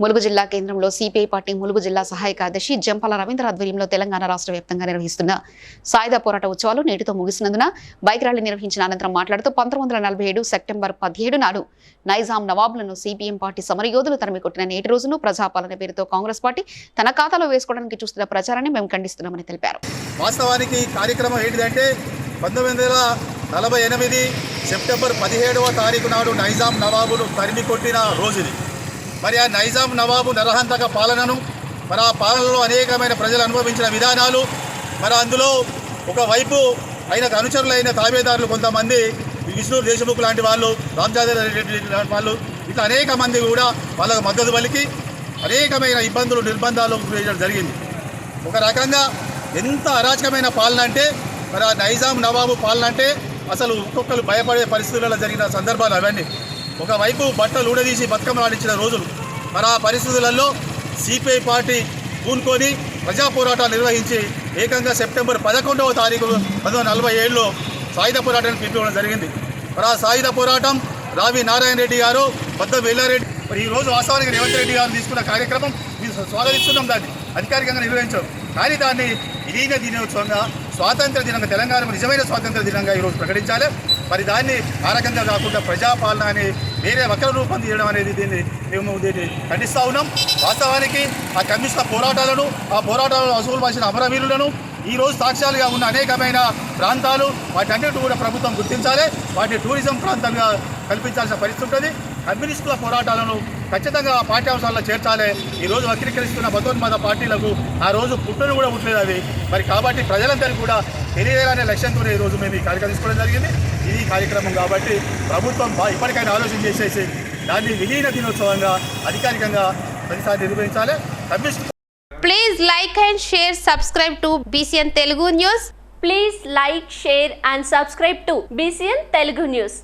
ములుగు జిల్లా కేంద్రంలో CPI party Mulugu జిల్లా సహాయ కార్యదర్శి జంపాల రవీంద్ర ఆధ్వర్యంలో తెలంగాణ రాష్ట్ర వ్యాప్తంగా నిర్వహిస్తున్న సాయుధ పోరాట ఉత్సవాలు నేటితో ముగిసినందున బైక్ ర్యాలీ నిర్వహించిన అనంతరం మాట్లాడుతూ పంతొమ్మిది వందల నలభై ఏడు సెప్టెంబర్ పదిహేడు నాడు నైజాం నవాబులను సిపిఎం పార్టీ సమరయోధులు తరిమి కొట్టిన నేటి రోజును ప్రజాపాలన పేరుతో కాంగ్రెస్ పార్టీ తన ఖాతాలో వేసుకోవడానికి చూస్తున్న ప్రచారాన్ని మేము ఖండిస్తున్నామని తెలిపారు. వాస్తవానికి కార్యక్రమం ఏంటిదంటే పంతొమ్మిది వందల నలభై ఎనిమిది సెప్టెంబర్ పదిహేడవ తారీఖు నాడు నైజాం నవాబులు తరిమి కొట్టిన రోజుది మరి ఆ నైజాం నవాబు నరహంతక పాలనను మరి ఆ పాలనలో అనేకమైన ప్రజలు అనుభవించిన విధానాలు మరి అందులో ఒకవైపు ఆయనకు అనుచరులైన తాబేదారులు కొంతమంది విష్ణు దేశముఖ్ లాంటి వాళ్ళు రామచాంద్ర రెడ్డి లాంటి వాళ్ళు ఇట్లా అనేక మంది కూడా వాళ్ళకు మద్దతు పలికి అనేకమైన ఇబ్బందులు నిర్బంధాలు వేయడం జరిగింది. ఒక రకంగా ఎంత అరాచకమైన పాలన అంటే మరి ఆ నైజాం నవాబు పాలన అంటే అసలు ఒక్కొక్కరు భయపడే పరిస్థితులలో జరిగిన సందర్భాలు అవన్నీ. ఒకవైపు బట్టలు ఊడదీసి బతుకమ్మ ఆడించిన రోజులు మరి ఆ పరిస్థితులలో సిపిఐ పార్టీ పూనుకొని ప్రజా పోరాటాలు నిర్వహించి ఏకంగా సెప్టెంబర్ పదకొండవ తారీఖు పంతొమ్మిది నలభై ఏడులో సాయుధ పోరాటాన్ని పిలిపించడం జరిగింది. మరి ఆ సాయుధ పోరాటం రావి నారాయణ రెడ్డి గారు బద్ద వెల్లారెడ్డి మరి ఈరోజు వాస్తవానికి రేవంత్ రెడ్డి గారు తీసుకున్న కార్యక్రమం మేము స్వాగతిస్తున్నాం దాన్ని అధికారికంగా నిర్వహించాం కానీ దాన్ని విలీన దినోత్సవంగా స్వాతంత్ర దినంగా తెలంగాణ నిజమైన స్వాతంత్ర దినంగా ఈరోజు ప్రకటించాలి. మరి దాన్ని ఆ రకంగా కాకుండా ప్రజాపాలన అని వేరే వక్ర రూపం తీయడం అనేది దీన్ని మేము దీన్ని ఖండిస్తూ ఉన్నాం. వాస్తవానికి ఆ కమ్యూనిస్టుల పోరాటాలను ఆ పోరాటాలను అసూలు పాసిన అమరవీరులను ఈ రోజు సాక్ష్యాలుగా ఉన్న అనేకమైన ప్రాంతాలు వాటన్నిటి కూడా ప్రభుత్వం గుర్తించాలి. వాటిని టూరిజం ప్రాంతంగా కల్పించాల్సిన పరిస్థితి ఉంటుంది. కమ్యూనిస్టుల పోరాటాలను ఖచ్చితంగా పాఠ్యాంశాల్లో చేర్చాలి. ఈ రోజు వక్రీకరిస్తున్న మతోన్మాద పార్టీలకు ఆ రోజు పుట్టును కూడా పుట్టలేదు అవి మరి కాబట్టి ప్రజలందరికీ కూడా తెలియజేయాలనే లక్ష్యంతో ఈ రోజు మేము ఈ కార్యక్రమం తీసుకోవడం జరిగింది. ఇది కార్యక్రమం కాబట్టి ప్రభుత్వం ఇప్పటికైనా ఆలోచన చేసేసి దాన్ని విలీన దినోత్సవంగా అధికారికంగా ప్రతిసారి నిర్వహించాలి. Communist please like and share subscribe to BCN Telugu news please like share and subscribe to BCN Telugu news